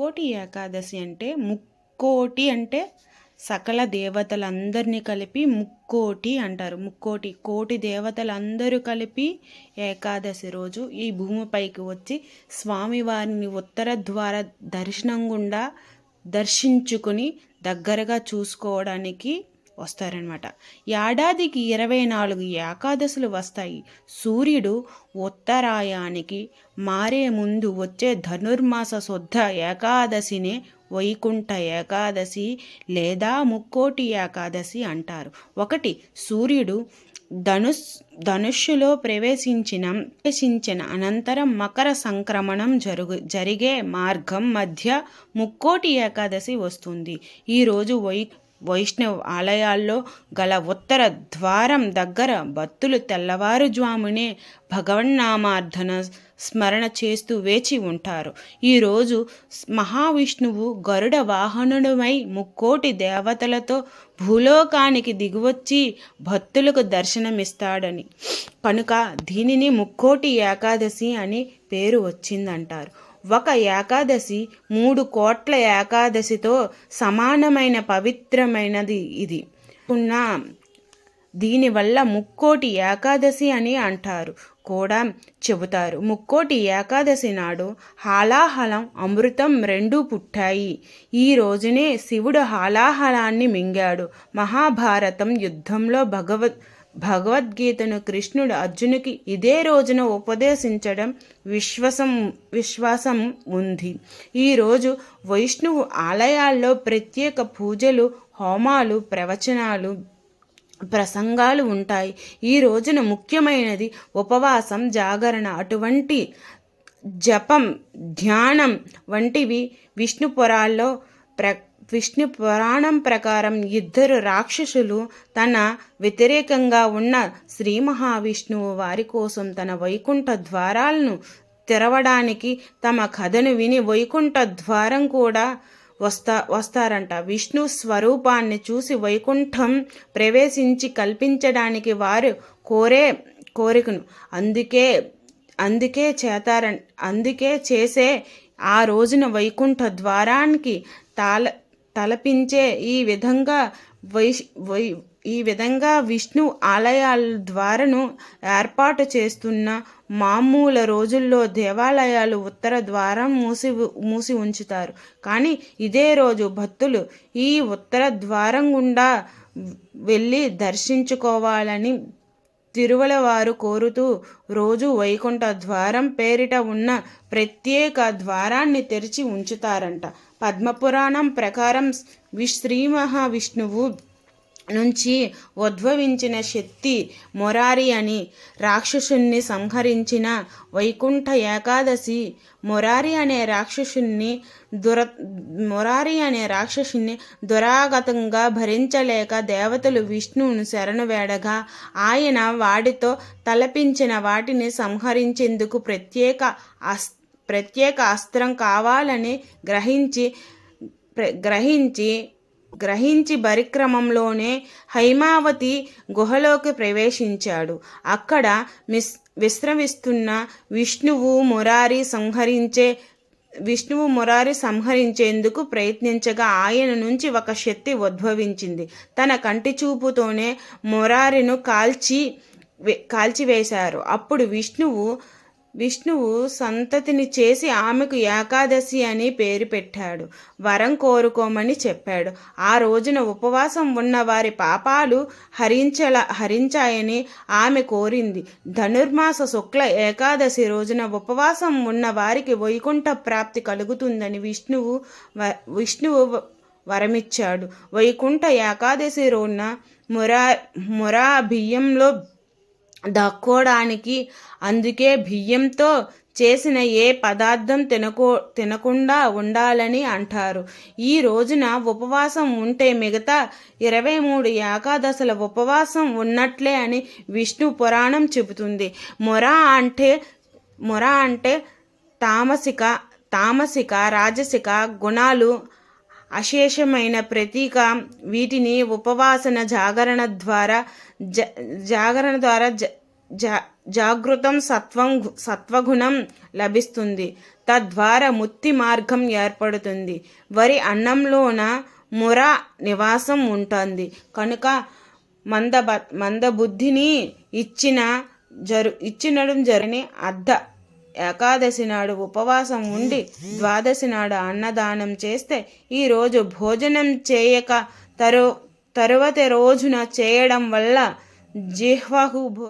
ముక్కోటి ఏకాదశి అంటే ముక్కోటి అంటే సకల దేవతలందరినీ కలిపి ముక్కోటి అంటారు. ముక్కోటి కోటి దేవతలందరూ కలిపి ఏకాదశి రోజు ఈ భూమిపైకి వచ్చి స్వామివారిని ఉత్తర ద్వార దర్శనం గుండా దర్శించుకుని దగ్గరగా చూసుకోవడానికి వస్తారనమాట ఏడాదికి ఇరవై నాలుగు ఏకాదశులు వస్తాయి. సూర్యుడు ఉత్తరాయానికి మారే ముందు వచ్చే ధనుర్మాస శుద్ధ ఏకాదశినే వైకుంఠ ఏకాదశి లేదా ముక్కోటి ఏకాదశి అంటారు. ఒకటి సూర్యుడు ధనుస్ ధనుష్యులో ప్రవేశించిన ప్రవేశించిన అనంతరం మకర సంక్రమణం జరుగు జరిగే మార్గం మధ్య ముక్కోటి ఏకాదశి వస్తుంది. ఈరోజు వై వైష్ణవ్ ఆలయాల్లో గల ఉత్తర ద్వారం దగ్గర భక్తులు తెల్లవారుజామునే భగవన్నామార్థన స్మరణ చేస్తూ వేచి ఉంటారు. ఈరోజు మహావిష్ణువు గరుడ వాహనుడమై ముక్కోటి దేవతలతో భూలోకానికి దిగువచ్చి భక్తులకు దర్శనమిస్తాడని. కనుక దీనిని ముక్కోటి ఏకాదశి అని పేరు వచ్చిందంటారు. ఒక ఏకాదశి మూడు కోట్ల ఏకాదశితో సమానమైన పవిత్రమైనది ఇది. ఉన్న దీనివల్ల ముక్కోటి ఏకాదశి అని అంటారు కూడా చెబుతారు. ముక్కోటి ఏకాదశి నాడు హాలాహలం అమృతం రెండూ పుట్టాయి. ఈ రోజునే శివుడు హాలాహలాన్ని మింగాడు. మహాభారతం యుద్ధంలో భగవద్ భగవద్గీతను కృష్ణుడు అర్జునికి ఇదే రోజున ఉపదేశించడం విశ్వాసం విశ్వాసం ఉంది. ఈరోజు వైష్ణవు ఆలయాల్లో ప్రత్యేక పూజలు హోమాలు ప్రవచనాలు ప్రసంగాలు ఉంటాయి. ఈ రోజున ముఖ్యమైనది ఉపవాసం జాగరణ అటువంటి జపం ధ్యానం వంటివి విష్ణు పురాల్లో ప్ర విష్ణు పురాణం ప్రకారం ఇద్దరు రాక్షసులు తన వ్యతిరేకంగా ఉన్న శ్రీ మహావిష్ణువు వారి కోసం తన వైకుంఠ ద్వారాలను తెరవడానికి తమ కథను విని వైకుంఠ ద్వారం కూడా వస్తా వస్తారంట. విష్ణు స్వరూపాన్ని చూసి వైకుంఠం ప్రవేశించి కల్పించడానికి వారు కోరే కోరికను. అందుకే అందుకే చేతార అందుకే చేసే ఆ రోజున వైకుంఠ ద్వారానికి తాళ తలపించే ఈ విధంగా వైష్ వై ఈ విధంగా విష్ణు ఆలయాల ద్వారను ఏర్పాటు చేస్తున్న మామూలు రోజుల్లో దేవాలయాలు ఉత్తర ద్వారం మూసి మూసి ఉంచుతారు. కానీ ఇదే రోజు భక్తులు ఈ ఉత్తర ద్వారం గుండా వెళ్ళి దర్శించుకోవాలని తిరువల వారు కోరుతూ రోజు వైకుంఠ ద్వారం పేరిట ఉన్న ప్రత్యేక ద్వారాన్ని తెరిచి ఉంచుతారంట. పద్మపురాణం ప్రకారం శ్రీ మహావిష్ణువు నుంచి ఉద్భవించిన శక్తి మొరారి అని రాక్షసుణ్ణి సంహరించిన వైకుంఠ ఏకాదశి మొరారి అనే రాక్షసుణ్ణి దుర మొరారి అనే రాక్షసుని దురాగతంగా భరించలేక దేవతలు విష్ణువును శరణు వేడగా ఆయన వాడితో తలపించిన వాటిని సంహరించేందుకు ప్రత్యేక అస్త ప్రత్యేక అస్త్రం కావాలని గ్రహించి గ్రహించి గ్రహించి పరిక్రమంలోనే హైమావతి గుహలోకి ప్రవేశించాడు. అక్కడ మిస్ విశ్రమిస్తున్న విష్ణువు మురారి సంహరించే విష్ణువు మురారి సంహరించేందుకు ప్రయత్నించగా ఆయన నుంచి ఒక శక్తి ఉద్భవించింది. తన కంటి చూపుతోనే మురారిను కాల్చి కాల్చివేశారు. అప్పుడు విష్ణువు విష్ణువు సంతతిని చేసి ఆమెకు ఏకాదశి అని పేరు పెట్టాడు. వరం కోరుకోమని చెప్పాడు. ఆ రోజున ఉపవాసం ఉన్న వారి పాపాలు హరించల హరించాయని ఆమె కోరింది. ధనుర్మాస శుక్ల ఏకాదశి రోజున ఉపవాసం ఉన్న వారికి వైకుంఠ ప్రాప్తి కలుగుతుందని విష్ణువు విష్ణువు వరమిచ్చాడు. వైకుంఠ ఏకాదశి రోజున మురా మురా బియ్యంలో దక్కోడానికి అందుకే బియ్యంతో చేసిన ఏ పదార్థం తినకో తినకుండా ఉండాలని అంటారు. ఈ రోజున ఉపవాసం ఉంటే మిగతా ఇరవై మూడు ఏకాదశల ఉపవాసం ఉన్నట్లే అని విష్ణు పురాణం చెబుతుంది. మొర అంటే మొర అంటే తామసిక తామసిక రాజసిక గుణాలు అశేషమైన ప్రతీక వీటిని ఉపవాసన జాగరణ ద్వారా జ జాగరణ ద్వారా జ జా జాగృతం సత్వం సత్వగుణం లభిస్తుంది. తద్వారా ముక్తి మార్గం ఏర్పడుతుంది. వరి అన్నంలోన ముర నివాసం ఉంటుంది. కనుక మంద మందబుద్ధిని ఇచ్చిన జరు ఇచ్చినడం జరని అర్ధ ఏకాదశి నాడు ఉపవాసం ఉండి ద్వాదశి నాడు అన్నదానం చేస్తే ఈరోజు భోజనం చేయక తరు తరువాతి రోజున చేయడం వల్ల జిహ్వకు భో